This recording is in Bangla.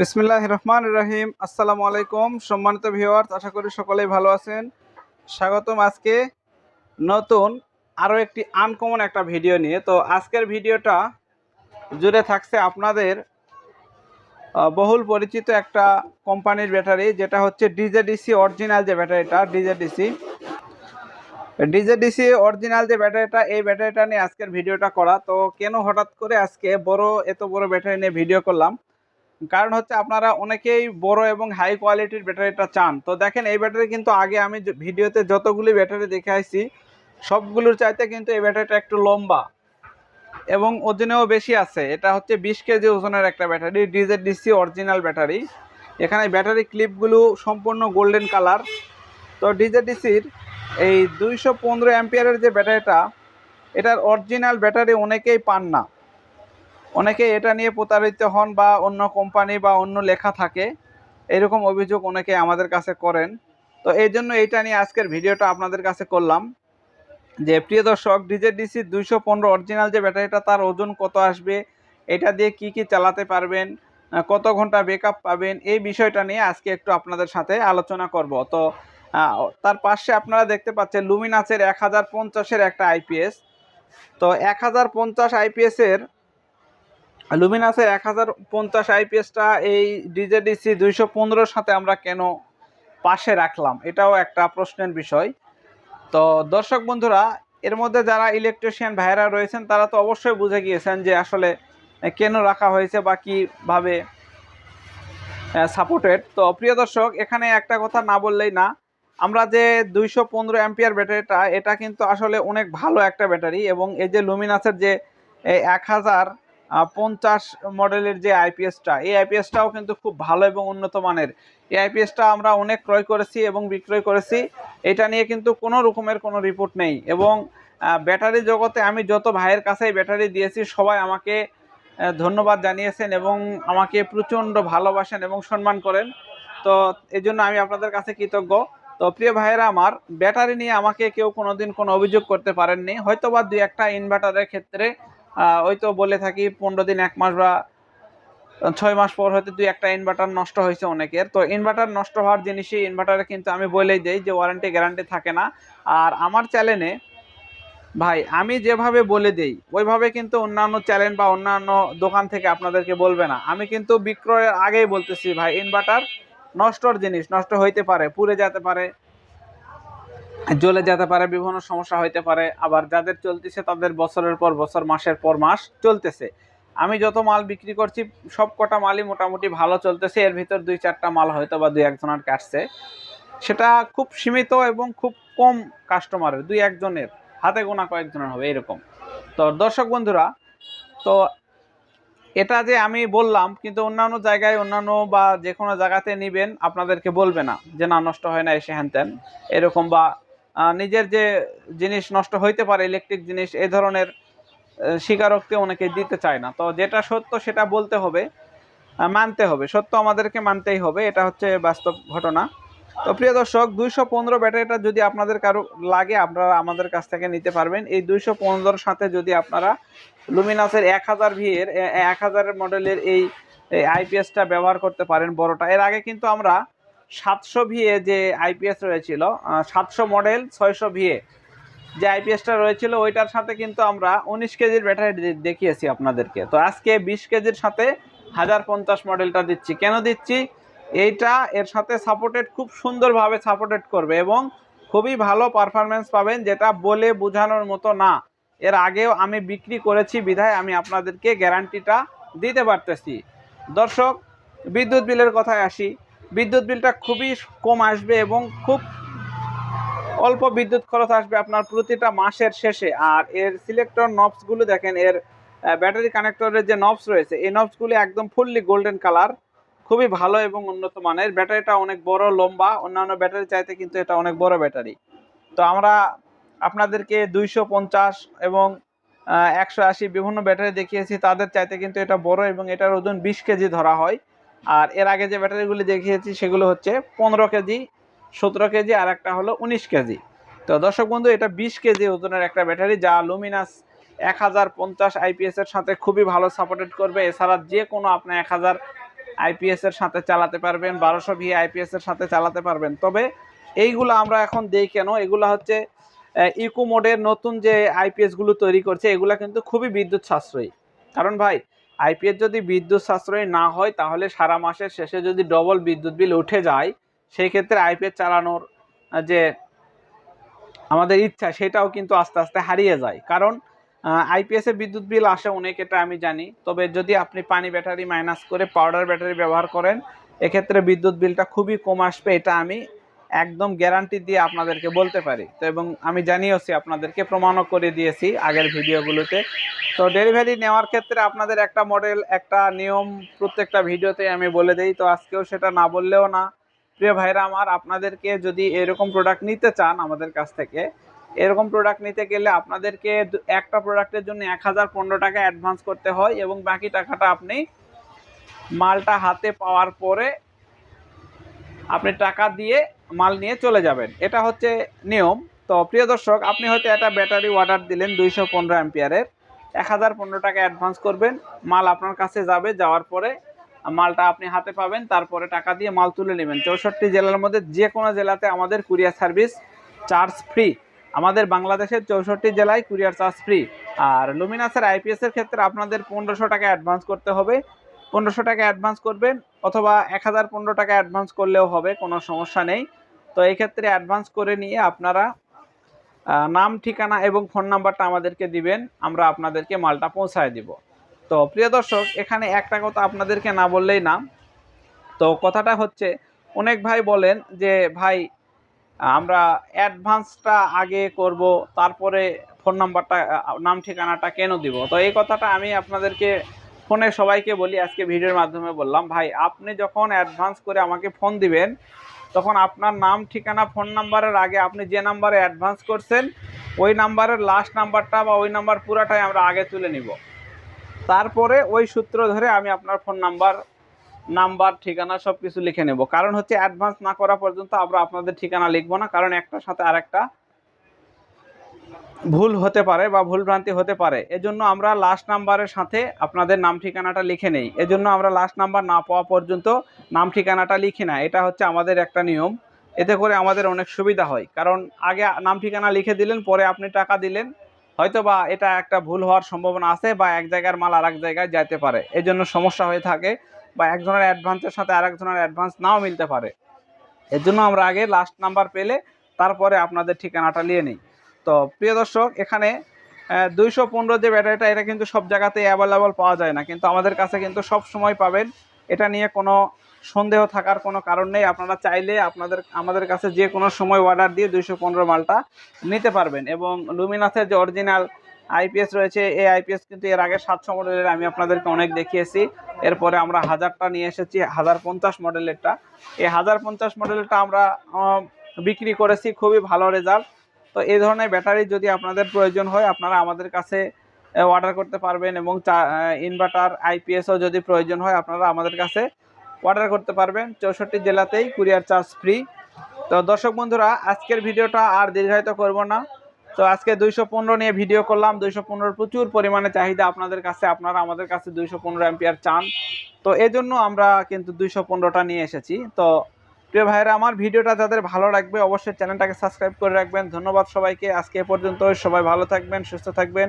বিসমিল্লাহ রহমান রহিম আসসালামু আলাইকুম, সম্মানিত ভিউয়ার্স, আশা করি সকলেই ভালো আছেন। স্বাগতম আজকে নতুন আরও একটি আনকমন একটা ভিডিও নিয়ে। তো আজকের ভিডিওটা জুড়ে থাকছে আপনাদের বহুল পরিচিত একটা কোম্পানির ব্যাটারি, যেটা হচ্ছে ডিজেডিসি অরিজিনাল যে ব্যাটারিটা ডিজেডিসি ডিজেডিসি অরিজিনাল যে ব্যাটারিটা, এই ব্যাটারিটা নিয়ে আজকের ভিডিওটা করা। তো কেন হঠাৎ করে আজকে বড়, এত বড় ব্যাটারি নিয়ে ভিডিও করলাম? কারণ হচ্ছে আপনারা অনেকেই বড় এবং হাই কোয়ালিটির ব্যাটারিটা চান। তো দেখেন, এই ব্যাটারি কিন্তু আগে আমি ভিডিওতে যতগুলি ব্যাটারি দেখে আসছি, সবগুলোর চাইতে কিন্তু এই ব্যাটারিটা একটু লম্বা এবং ওজনেও বেশি আছে। এটা হচ্ছে বিশ কেজি ওজনের একটা battery DZ DC original battery. এখানে ব্যাটারি ক্লিপগুলো সম্পূর্ণ গোল্ডেন কালার তো ডিজেড ডিসির এই দুইশো পনেরো অ্যাম্পিয়ারের যে ব্যাটারিটা, এটার অরিজিনাল ব্যাটারি অনেকেই পান না। অনেকে এটা নিয়ে প্রতারিত হন বা অন্য কোম্পানি বা অন্য লেখা থাকে। এরকম অভিযোগ অনেকে আমাদের কাছে করেন। তো এই জন্য এইটা নিয়ে আজকের ভিডিওটা আপনাদের কাছে করলাম যে, প্রিয় দর্শক ডিজেডিসি দুইশো পনেরো অরিজিনাল যে ব্যাটারিটা, তার ওজন কত আসবে, এটা দিয়ে কি কি চালাতে পারবেন কত ঘণ্টা ব্যাকআপ পাবেন, এই বিষয়টা নিয়ে আজকে একটু আপনাদের সাথে আলোচনা করব। তো তার পাশে আপনারা দেখতে পাচ্ছেন লুমিনাসের এক হাজার পঞ্চাশের একটা আইপিএস তো, এক হাজার পঞ্চাশ আইপিএসের লুমিনাসের এক হাজার পঞ্চাশ আইপিএসটা এই ডিজেডিসি দুইশো পনেরোর সাথে আমরা কেন পাশে রাখলাম? এটাও একটা প্রশ্নের বিষয়। তো দর্শক বন্ধুরা, এর মধ্যে যারা ইলেকট্রিশিয়ান ভাইয়েরা রয়েছেন, তারা তো অবশ্যই বুঝে গিয়েছেন যে আসলে কেন রাখা হয়েছে বা কীভাবে সাপোর্টেড তো প্রিয় দর্শক, এখানে একটা কথা না বললেই না। আমরা যে দুইশো পনেরো অ্যাম্পিয়ার ব্যাটারিটা, এটা কিন্তু আসলে অনেক ভালো একটা ব্যাটারি এবং এই যে লুমিনাসের যে এক হাজার পঞ্চাশ মডেলের যে আইপিএসটা এই আইপিএসটাও কিন্তু খুব ভালো এবং উন্নত মানের। এই আইপিএসটা আমরা অনেক ক্রয় করেছি এবং বিক্রয় করেছি। এটা নিয়ে কিন্তু কোনো রকমের কোনো রিপোর্ট নেই এবং ব্যাটারি জগতে আমি যত ভাইয়ের কাছেই ব্যাটারি দিয়েছি, সবাই আমাকে ধন্যবাদ জানিয়েছেন এবং আমাকে প্রচণ্ড ভালোবাসেন এবং সম্মান করেন। তো এই জন্য আমি আপনাদের কাছে কৃতজ্ঞ। তো প্রিয় ভাইয়েরা আমার, ব্যাটারি নিয়ে আমাকে কেউ কোনোদিন কোনো অভিযোগ করতে পারেননি। হয়তো বা দুই একটা ইনভার্টারের ক্ষেত্রে আহ, তো বলে থাকি পনেরো দিন এক মাস বা ছয় মাস পর হয়তো দুই একটা ইনভার্টার নষ্ট হয়েছে অনেকের। তো ইনভার্টার নষ্ট হওয়ার জিনিসই ইনভার্টারে কিন্তু আমি বলেই দিই যে ওয়ারেন্টি গ্যারান্টি থাকে না। আর আমার চ্যানেলে ভাই আমি যেভাবে বলে দেই ওইভাবে কিন্তু অন্যান্য চ্যানেল বা অন্যান্য দোকান থেকে আপনাদেরকে বলবে না। আমি কিন্তু বিক্রয়ের আগেই বলতেছি ভাই ইনভার্টার নষ্টর জিনিস নষ্ট হইতে পারে পুড়ে যেতে পারে। জ্বলে যেতে পারে, বিভিন্ন সমস্যা হইতে পারে, আবার যাদের চলতেছে তাদের বছরের পর বছর, মাসের পর মাস চলতেছে। আমি যত মাল বিক্রি করছি, সব কটা মালই মোটামুটি ভালো চলতেছে, এর ভিতর দুই চারটা মাল হয়তো বা দুই একজনের কাটছে। সেটা খুব সীমিত এবং খুব কম কাস্টমারের দুই একজনের, হাতে গোনা কয়েকজনের হবে এরকম। তো দর্শক বন্ধুরা, তো এটা যে আমি বললাম, কিন্তু অন্যান্য জায়গায়, অন্যান্য বা যে কোনো জায়গাতে নিবেন, আপনাদেরকে বলবে না যে, না, নষ্ট হয় না, এসে হ্যান এরকম বা নিজের যে জিনিস নষ্ট হইতে পারে ইলেকট্রিক জিনিস, এ ধরনের স্বীকারোক্তি অনেকে দিতে চায় না। তো যেটা সত্য সেটা বলতে হবে মানতে হবে। সত্য আমাদেরকে মানতেই হবে, এটা হচ্ছে বাস্তব ঘটনা। তো প্রিয় দর্শক, দুইশো পনেরো ব্যাটারিটা যদি আপনাদের কারও লাগে, আপনারা আমাদের কাছ থেকে নিতে পারবেন। এই দুইশো পনেরোর সাথে যদি আপনারা লুমিনাসের এক হাজার ভিএর এক হাজারের মডেলের এই আইপিএসটা ব্যবহার করতে পারেন বড়টা। এর আগে কিন্তু আমরা সাতশো ভিএ যে আইপিএস রয়েছিল সাতশো মডেল, ছয়শো ভিএ যে আইপিএসটা রয়েছিল, ওইটার সাথে কিন্তু আমরা উনিশ কেজির ব্যাটারি দেখিয়েছি আপনাদেরকে। তো আজকে বিশ কেজির সাথে হাজার পঞ্চাশ মডেলটা দিচ্ছি। কেন দিচ্ছি? এইটা এর সাথে সাপোর্টেড খুব সুন্দরভাবে সাপোর্টেড করবে এবং খুবই ভালো পারফরমেন্স পাবেন, যেটা বলে বোঝানোর মতো না। এর আগেও আমি বিক্রি করেছি বিধায় আমি আপনাদেরকে গ্যারান্টিটা দিতে পারতেছি। দর্শক, বিদ্যুৎ বিলের কথায় আসি। বিদ্যুৎ বিলটা খুবই কম আসবে এবং খুব অল্প বিদ্যুৎ খরচ আসবে আপনার প্রতিটা মাসের শেষে। আর এর সিলেক্টর নবসগুলো দেখেন, এর ব্যাটারি কানেক্টরের যে নবস রয়েছে, এই নবসগুলি একদম ফুললি গোল্ডেন কালার খুবই ভালো এবং উন্নত মানের। ব্যাটারিটা অনেক বড়, লম্বা, অন্যান্য ব্যাটারি চাইতে কিন্তু এটা অনেক বড় ব্যাটারি। তো আমরা আপনাদেরকে দুইশো পঞ্চাশ এবং একশো আশি বিভিন্ন ব্যাটারি দেখিয়েছি, তাদের চাইতে কিন্তু এটা বড় এবং এটার ওজন বিশ কেজি ধরা হয়। আর এর আগে যে ব্যাটারিগুলি দেখিয়েছি, সেগুলো হচ্ছে পনেরো কেজি, সতেরো কেজি আর একটা হলো উনিশ কেজি। তো দর্শক বন্ধু, এটা বিশ কেজি ওজনের একটা ব্যাটারি যা লুমিনাস এক হাজার পঞ্চাশ আইপিএসের সাথে খুবই ভালো সাপোর্টেড করবে। এছাড়া যে কোনো আপনার এক হাজার আইপিএসের সাথে চালাতে পারবেন, বারোশো ভি আইপিএস এর সাথে চালাতে পারবেন। তবে এইগুলো আমরা এখন দেই কেন? এগুলো হচ্ছে ইকো মোডের নতুন যে আইপিএসগুলো তৈরি করছে, এগুলো কিন্তু খুবই বিদ্যুৎ সাশ্রয়ী। কারণ ভাই আইপিএস যদি বিদ্যুৎ সাশ্রয়ী না হয়, তাহলে সারা মাসের শেষে যদি ডবল বিদ্যুৎ বিল উঠে যায়, সেই ক্ষেত্রে আইপিএস চালানোর যে আমাদের ইচ্ছা, সেটাও কিন্তু আস্তে আস্তে হারিয়ে যায়। কারণ আইপিএসে বিদ্যুৎ বিল আসে অনেক, এটা আমি জানি। তবে যদি আপনি পানি ব্যাটারি মাইনাস করে পাউডার ব্যাটারি ব্যবহার করেন, এক্ষেত্রে বিদ্যুৎ বিলটা খুবই কম আসবে, এটা আমি একদম গ্যারান্টি দিয়ে আপনাদেরকে বলতে পারি। তো এবং আমি জানিয়েছি আপনাদেরকে প্রমাণও করে দিয়েছি আগের ভিডিওগুলোতে। তো ডেলিভারি নেওয়ার ক্ষেত্রে আপনাদের একটা মডেল একটা নিয়ম প্রত্যেকটা ভিডিওতে আমি বলে দেই। তো আজকেও সেটা না বললেও না। প্রিয় ভাইরা আমার, আপনাদেরকে যদি এরকম প্রোডাক্ট নিতে চান আমাদের কাছ থেকে, এরকম প্রোডাক্ট নিতে গেলে আপনাদেরকে একটা প্রোডাক্টের জন্য এক হাজার পনেরো টাকা অ্যাডভান্স করতে হয় এবং বাকি টাকাটা আপনি মালটা হাতে পাওয়ার পরে আপনি টাকা দিয়ে মাল নিয়ে চলে যাবেন। এটা হচ্ছে নিয়ম। তো প্রিয় দর্শক, আপনি হয়তো একটা ব্যাটারি অর্ডার দিলেন দুইশো পনেরো অ্যাম্পিয়ারের এক হাজার পনেরো টাকা অ্যাডভান্স করবেন। মাল আপনার কাছে যাবে, যাওয়ার পরে মালটা আপনি হাতে পাবেন, তারপরে টাকা দিয়ে মাল তুলে নেবেন। চৌষট্টি জেলার মধ্যে যে কোনো জেলাতে আমাদের কুরিয়ার সার্ভিস চার্জ ফ্রি আমাদের বাংলাদেশের চৌষট্টি জেলায় কুরিয়ার চার্জ ফ্রি আর লুমিনাসের আইপিএসের ক্ষেত্রে আপনাদের পনেরোশো টাকা অ্যাডভান্স করতে হবে। পনেরোশো টাকা অ্যাডভান্স করবেন, অথবা এক হাজার পনেরো টাকা অ্যাডভান্স করলেও হবে, কোনো সমস্যা নেই। তো এই ক্ষেত্রে অ্যাডভান্স করে নিয়ে আপনারা নাম, ঠিকানা এবং ফোন নাম্বারটা আমাদেরকে দিবেন, আমরা আপনাদেরকে মালটা পৌঁছায় দিব। তো প্রিয় দর্শক, এখানে একটা কথা আপনাদেরকে না বললেই না। তো কথাটা হচ্ছে, অনেক ভাই বলেন যে, ভাই, আমরা অ্যাডভান্সটা আগে করব, তারপরে ফোন নাম্বারটা, নাম, ঠিকানাটা কেন দিব? তো এই কথাটা আমি আপনাদেরকে ফোনে সবাইকে বলি, আজকে ভিডিওর মাধ্যমে বললাম, ভাই, আপনি যখন অ্যাডভান্স করে আমাকে ফোন দিবেন তখন আপনার নাম, ঠিকানা, ফোন নাম্বারের আগে আপনি যে নাম্বারে অ্যাডভান্স করছেন, ওই নাম্বারের লাস্ট নাম্বারটা বা ওই নাম্বার পুরাটাই আমরা আগে তুলে নিব। তারপরে ওই সূত্র ধরে আমি আপনার ফোন নাম্বার নাম্বার, ঠিকানা সব কিছু লিখে নেব। কারণ হচ্ছে অ্যাডভান্স না করা পর্যন্ত আমরা আপনাদের ঠিকানা লিখব না, কারণ একটার সাথে আরেকটা ভুল হতে পারে বা ভুল ভ্রান্তি হতে পারে। এজন্য আমরা লাস্ট নাম্বারের সাথে আপনাদের নাম ঠিকানাটা লিখে নেই। এজন্য আমরা লাস্ট নাম্বার না পাওয়া পর্যন্ত নাম ঠিকানাটা লিখি না। এটা হচ্ছে আমাদের একটা নিয়ম। এতে করে আমাদের অনেক সুবিধা হয়। কারণ আগে নাম ঠিকানা লিখে দিলেন, পরে আপনি টাকা দিলেন। হয়তো বা এটা একটা ভুল হওয়ার সম্ভাবনা আছে বা এক জায়গার মাল আর এক জায়গায় যাইতে পারে। এজন্য সমস্যা হয়ে থাকে বা একজনের অ্যাডভান্সের সাথে আরেকজনের অ্যাডভান্স নাও মিলতে পারে। এর জন্য আমরা আগে লাস্ট নাম্বার পেলে তারপরে আপনাদের ঠিকানাটা নিয়ে নিই। তো প্রিয় দর্শক, এখানে দুইশো পনেরো যে ব্যাটারিটা, এটা কিন্তু সব জায়গাতে অ্যাভেলেবল পাওয়া যায় না। কিন্তু আমাদের কাছে কিন্তু সব সময় পাবেন। এটা নিয়ে কোনো সন্দেহ থাকার কোনো কারণ নেই। আপনারা চাইলে আপনাদের, আমাদের কাছে যে কোনো সময় অর্ডার দিয়ে দুইশো পনেরো মালটা নিতে পারবেন। এবং লুমিনাসের যে অরিজিনাল আইপিএস রয়েছে, এই আইপিএস কিন্তু এর আগে সাতশো মডেলের আমি আপনাদেরকে অনেক দেখিয়েছি। এরপরে আমরা হাজারটা নিয়ে এসেছি হাজার পঞ্চাশ মডেলেরটা এই হাজার পঞ্চাশ মডেলেরটা আমরা বিক্রি করেছি। খুবই ভালো রেজাল্ট তো এই ধরনের ব্যাটারি যদি আপনাদের প্রয়োজন হয়, আপনারা আমাদের কাছে অর্ডার করতে পারবেন এবং ইনভার্টার আইপিএসও যদি প্রয়োজন হয়, আপনারা আমাদের কাছে অর্ডার করতে পারবেন। চৌষট্টি জেলাতেই কুরিয়ার চার্জ ফ্রি তো দর্শক বন্ধুরা, আজকের ভিডিওটা আর দীর্ঘায়িত করব না। তো আজকে দুইশো পনেরো নিয়ে ভিডিও করলাম। দুইশো পনেরোর প্রচুর পরিমাণে চাহিদা আপনাদের কাছে। আপনারা আমাদের কাছে দুইশো পনেরো অ্যাম্পিয়ার চান। তো এজন্য আমরা কিন্তু দুইশো পনেরোটা নিয়ে এসেছি। তো প্রিয় ভাইরা আমার ভিডিওটা যাদের ভালো লাগবে অবশ্যই চ্যানেলটাকে সাবস্ক্রাইব করে রাখবেন। ধন্যবাদ সবাইকে। আজকে এ পর্যন্ত সবাই ভালো থাকবেন, সুস্থ থাকবেন।